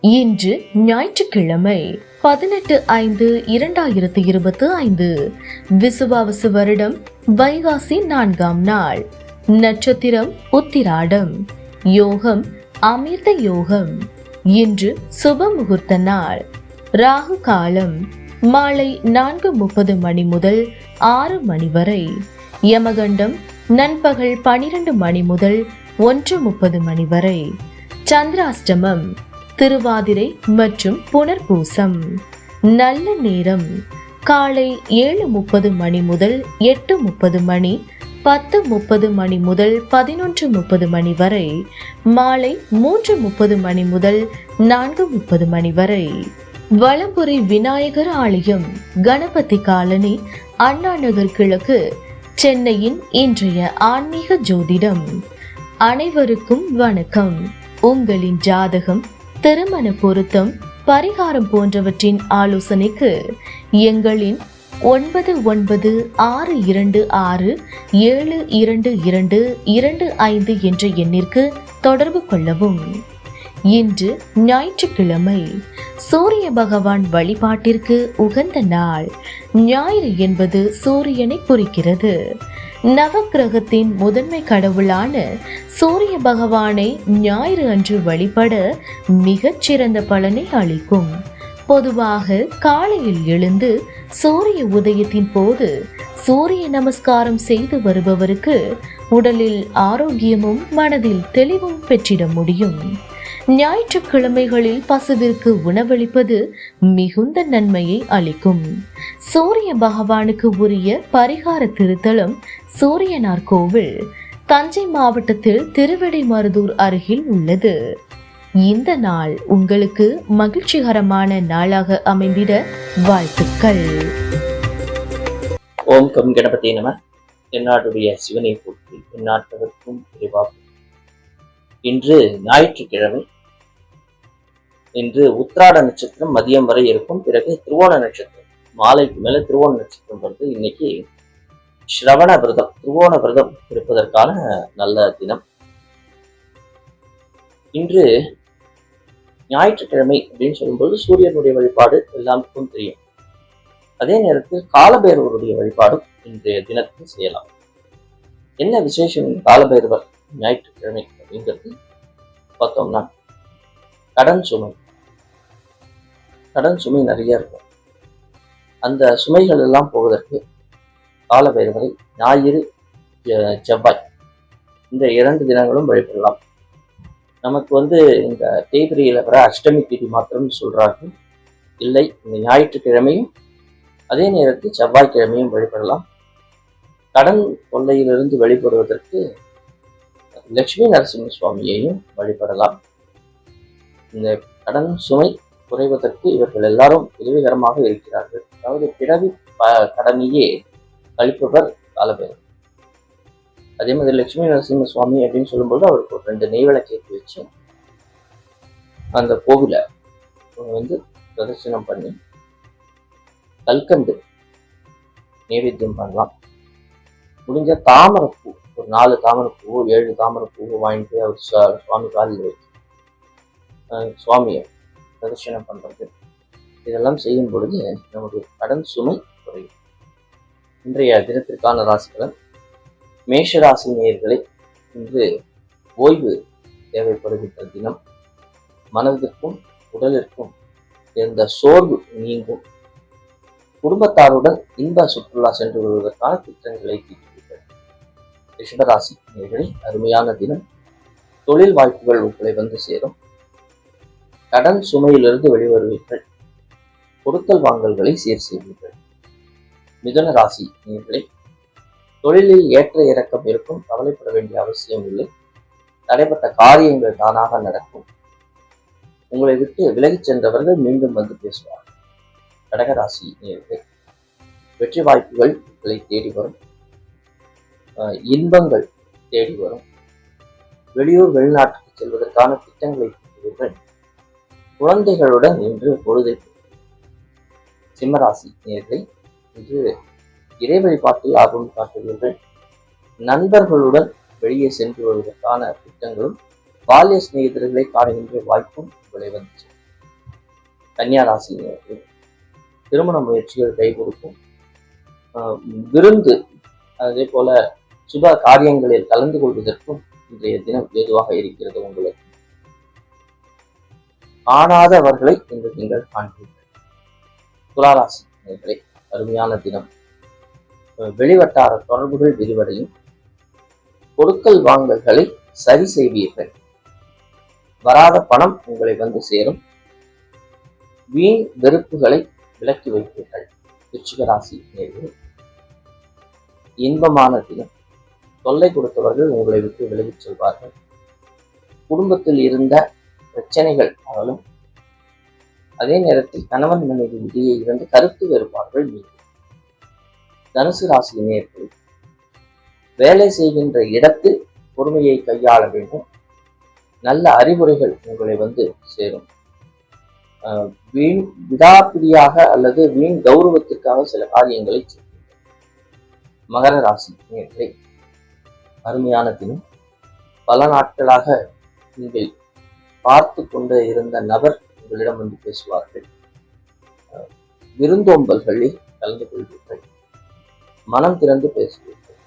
இன்று ஞாயிற்றுக்கிழமை பதினெட்டு ஐந்து இரண்டாயிரத்தி இருபத்தி ஐந்து. விசுவாவசு வருடம் வைகாசி நான்காம் நாள். நட்சத்திரம் உத்திராடம். யோகம் அமிர்த யோகம். இன்று சுப முகூர்த்த நாள். ராகு காலம் மாலை நான்கு முப்பது மணி முதல் ஆறு மணி வரை. யமகண்டம் நண்பகல் பனிரெண்டு மணி முதல் ஒன்று முப்பது மணி வரை. சந்திராஷ்டமம் திருவாதிரை மற்றும் புனர்பூசம். நல்ல நேரம். காலை ஏழு முப்பது மணி முதல் எட்டு முப்பது மணி பத்து முப்பது மணி முதல் பதினொன்று முப்பது மணி வரை மாலை மூன்று முப்பது மணி முதல் நான்கு முப்பது மணி வரை. வலம்புரி விநாயகர் ஆலயம் கணபதி காலனி அண்ணா நகர் கிழக்கு சென்னையின் இன்றைய ஆன்மீக ஜோதிடம். அனைவருக்கும் வணக்கம். உங்களின் ஜாதகம் திருமண பொருத்தம் பரிகாரம் போன்றவற்றின் ஆலோசனைக்கு எங்களின் ஒன்பது ஒன்பது ஆறு இரண்டு ஆறு ஏழு இரண்டு இரண்டு இரண்டு ஐந்து என்ற எண்ணிற்கு தொடர்பு கொள்ளவும். இன்று ஞாயிற்றுக்கிழமை சூரிய பகவான் வழிபாட்டிற்கு உகந்த நாள். ஞாயிறு என்பது சூரியனை குறிக்கிறது. நவக்கிரகத்தின் முதன்மை கடவுளான சூரிய பகவானை ஞாயிறு அன்று வழிபட மிகச் சிறந்த பலனை அளிக்கும். பொதுவாக காலையில் எழுந்து சூரிய உதயத்தின் போது சூரிய நமஸ்காரம் செய்து வருபவருக்கு உடலில் ஆரோக்கியமும் மனதில் தெளிவும் பெற்றிட முடியும். ஞாயிற்றுக்கிழமைகளில் பசுவிற்கு உணவளிப்பது மிகுந்த நன்மையை அளிக்கும். சூரிய பகவானுக்கு உரிய பரிகார திருத்தலம் சூரியனார் கோவில் தஞ்சை மாவட்டத்தில் திருவிடைமருதூர் அருகில் உள்ளது. இந்த நாள் உங்களுக்கு மகிழ்ச்சிகரமான நாளாக அமைந்திட வாழ்த்துக்கள். ஓம் கம் கணபதி நம. என்னாடுடைய சிவனை போற்றி தென்னாட்டவர்க்கும் இன்று ஞாயிற்றுக்கிழமை இன்று உத்ராட நட்சத்திரம் மதியம் வரை இருக்கும். பிறகு திருவோண நட்சத்திரம் மாலைக்கு மேல திருவோண நட்சத்திரம் வருது. இன்னைக்கு ஸ்ரவண விரதம் திருவோண விரதம் இருப்பதற்கான நல்ல தினம். இன்று ஞாயிற்றுக்கிழமை அப்படின்னு சொல்லும்போது சூரியனுடைய வழிபாடு எல்லாருக்கும் தெரியும். அதே நேரத்தில் காலபைரவருடைய வழிபாடும் இன்றைய தினத்தில் செய்யலாம். என்ன விசேஷம் காலபைரவர் ஞாயிற்றுக்கிழமை அப்படிங்கிறது பார்த்தோம்னா கடன் சுமை கடன் சுமை நிறைய இருக்கும். அந்த சுமைகள் எல்லாம் போவதற்கு கால பைரவரை ஞாயிறு செவ்வாய். இந்த இரண்டு தினங்களும் வழிபடலாம். நமக்கு வந்து இந்த தேய்பிரியில் வர அஷ்டமி திதி மாத்திரம் சொல்கிறார்கள் இல்லை இந்த ஞாயிற்றுக்கிழமையும் அதே நேரத்தில் செவ்வாய்க்கிழமையும் வழிபடலாம். கடன் தொல்லையிலிருந்து வெளிப்படுவதற்கு லட்சுமி நரசிம்ம சுவாமியையும் வழிபடலாம். இந்த கடன் சுமை குறைவதற்கு இவர்கள் எல்லாரும் உதவிகரமாக இருக்கிறார்கள். அதாவது பிறவி கடமையே கடனையே கழிப்பவர் காலபேரர் அதே மாதிரி லட்சுமி நரசிம்ம சுவாமி அப்படின்னு சொல்லும்போது அவருக்கு ஒரு ரெண்டு நெய்விளக்கேற்றி வச்சு அந்த கோவிலை வந்து பிரதர்சனம் பண்ணி கல்கண்டு நைவேத்தியம் பண்ணலாம். முடிஞ்ச தாமரைப்பூ ஒரு நாலு தாமரைப்பூ ஏழு தாமரைப்பூ வாங்கிட்டு அவர் சுவாமி காலில் வச்சு சுவாமியை பிரதர்ஷனம் பண்ணுறது இதெல்லாம் செய்யும் பொழுது நமக்கு கடன் சுமை குறையும். இன்றைய தினத்திற்கான ராசிபலன் மேஷராசி நேர்களை இன்று ஓய்வு தேவைப்படுகின்ற தினம். மனதிற்கும் உடலிற்கும் இருந்த சோர்வு நீங்கும். குடும்பத்தாருடன் இன்ப சுற்றுலா சென்று வருவதற்கான திட்டங்களை தீட்டுவீர்கள். ரிஷபராசி நேர்களை அருமையான தினம். தொழில் வாய்ப்புகள் உங்களை வந்து சேரும். கடன் சுமையிலிருந்து வெளிவருவீர்கள். கொடுக்கல் வாங்கல்களை சீர் செய்வீர்கள். மிதுன ராசி நீங்களே தொழிலில் ஏற்ற இறக்கம் இருக்கும் கவலைப்பட வேண்டிய அவசியம் இல்லை. தடைப்பட்ட காரியங்கள் தானாக நடக்கும். உங்களை விட்டு விலகிச் சென்றவர்கள் மீண்டும் வந்து பேசுவார்கள். கடகராசி நேயர்களே வெற்றி வாய்ப்புகள் உங்களை தேடி வரும். இன்பங்கள் தேடி வரும். வெளியூர் வெளிநாட்டுக்கு செல்வதற்கான திட்டங்களை குழந்தைகளுடன் இன்று பொழுதை. சிம்மராசி நேர்களை இன்று இறை வழிபாட்டில் ஆர்வம் காட்டுவீர்கள் நண்பர்களுடன் வெளியே சென்று வருவதற்கான திட்டங்களும் பால்ய சிநேகிதர்களை காணுகின்ற வாய்ப்பும் உங்களை வந்துச்சு. கன்னியாராசி நேர்கள் திருமண முயற்சிகள் கை கொடுக்கும் ஆஹ் விருந்து அதே போல சுப காரியங்களில் கலந்து கொள்வதற்கும் இன்றைய தினம் ஏதுவாக இருக்கிறது உங்களுக்கு. காணாதவர்களை இன்று நீங்கள் காண்பீர்கள். துளாராசி அருமையான தினம். வெளிவட்டார தொடர்புகள் விரிவடையும். கொடுக்கல் வாங்கல்களை சரி செய்வீர்கள். வராத பணம் உங்களை வந்து சேரும். வீண் வெறுப்புகளை விலக்கி வைப்பீர்கள். விருச்சிக நேர்கள் இன்பமான தினம். தொல்லை கொடுத்தவர்கள் உங்களை விட்டு விலகிச் செல்வார்கள். குடும்பத்தில் இருந்த பிரச்சனைகள் அகலும் அதே நேரத்தில் கணவன் மனைவி இடையே இருந்து கருத்து வேறுபாடுகள் நீங்கும் தனுசு ராசி நேர்கள் வேலை செய்கின்ற இடத்தில் பொறுமையை கையாள வேண்டும். நல்ல அறிவுரைகள் உங்களை வந்து சேரும். ஆஹ் வீண் விடாப்பிடியாக அல்லது வீண் கௌரவத்திற்காக சில காரியங்களை செய்யும் மகர ராசி நேர்களை அருமையான தினம். பல நாட்களாக நீங்கள் பார்த்து கொண்டு இருந்த நபர் உங்களிடம் வந்து பேசுவார்கள். விருந்தோம்பல்களில் கலந்து கொள்வீர்கள். மனம் திறந்து பேசுவீர்கள்.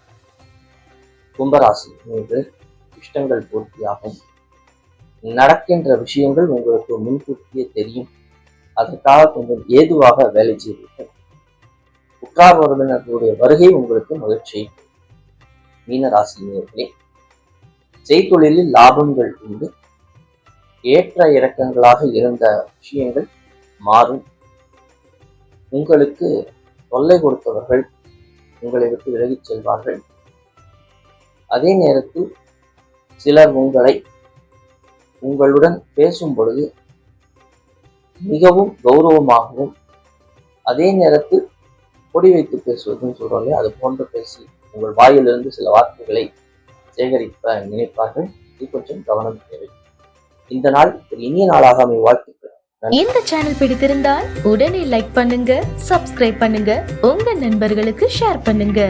கும்பராசி மீது இஷ்டங்கள் பூர்த்தியாகும். நடக்கின்ற விஷயங்கள் உங்களுக்கு முன்கூட்டியே தெரியும். அதற்காக கொஞ்சம் ஏதுவாக வேலை செய்வீர்கள். உற்றார் உறவினர்களுடைய வருகை உங்களுக்கு மகிழ்ச்சி மீனராசினியர்களே செய்தொழிலில் லாபங்கள் உண்டு. ஏற்ற இறக்கங்களாக இருந்த விஷயங்கள் மாறும். உங்களுக்கு தொல்லை கொடுத்தவர்கள் உங்களை விட்டு விலகிச் செல்வார்கள். அதே நேரத்தில் சிலர் உங்களை உங்களுடன் பேசும் பொழுது மிகவும் கௌரவமாகவும் அதே நேரத்தில் கொடி வைத்து பேசுவதுன்னு சொல்றோம் அது போன்று பேசி உங்கள் வாயிலிருந்து சில வார்த்தைகளை சேகரிப்ப நினைப்பார்கள். இது கொஞ்சம் கவனம் தேவை. இந்த நாள் ஒரு இனிய நாளாக அமைய வாழ்த்துக்கள். இந்த சேனல் பிடித்திருந்தால் உடனே லைக் பண்ணுங்க சப்ஸ்கிரைப் பண்ணுங்க உங்க நண்பர்களுக்கு ஷேர் பண்ணுங்க.